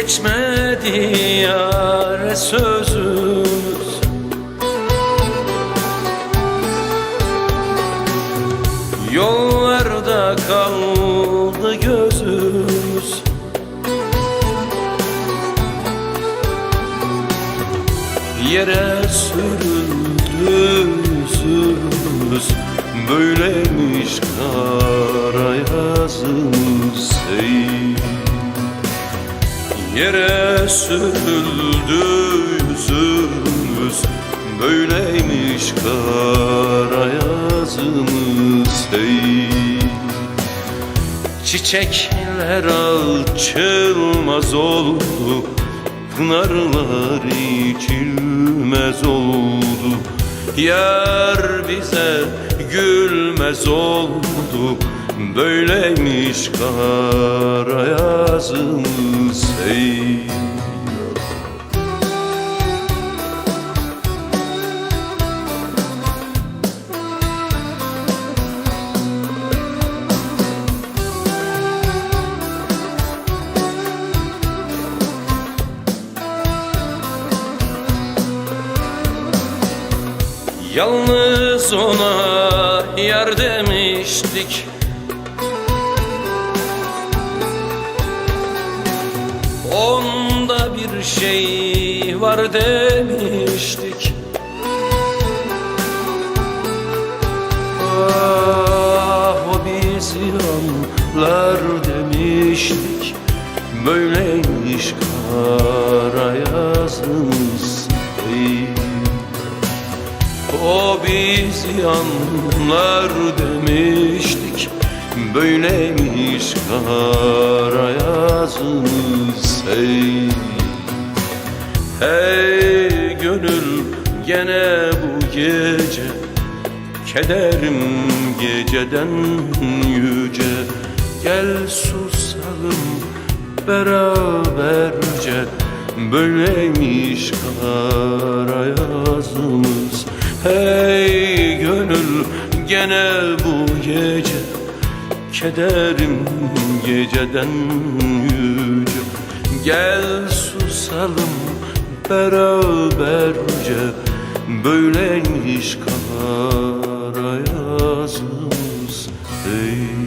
Geçmedi yar sözümüz. Yollarda kaldı gözümüz. Yere sürüldü yüzümüz Böyleymiş kara yazımız ey Yere sürüldü yüzümüz. Böyleymiş kara yazımız hey. Çiçekler açılmaz oldu Pınarlar içilmez oldu. Yar bize gülmez oldu Böyleymiş kara yazımız hey Yalnız ona yar demiştik Onda bir şey var demiştik. Ah o bizi anlar demiştik Böyleymiş kara yazımız o bizi anlar demiştik Böyleymiş kara yazımız hey Hey gönül gene bu gece Kederim geceden yüce. Gel susalım beraberce Böyleymiş kara yazımız. Hey gönül gene bu gece Kederim geceden yüce. Gel susalım beraberce Böyleymiş kara yazımız Hey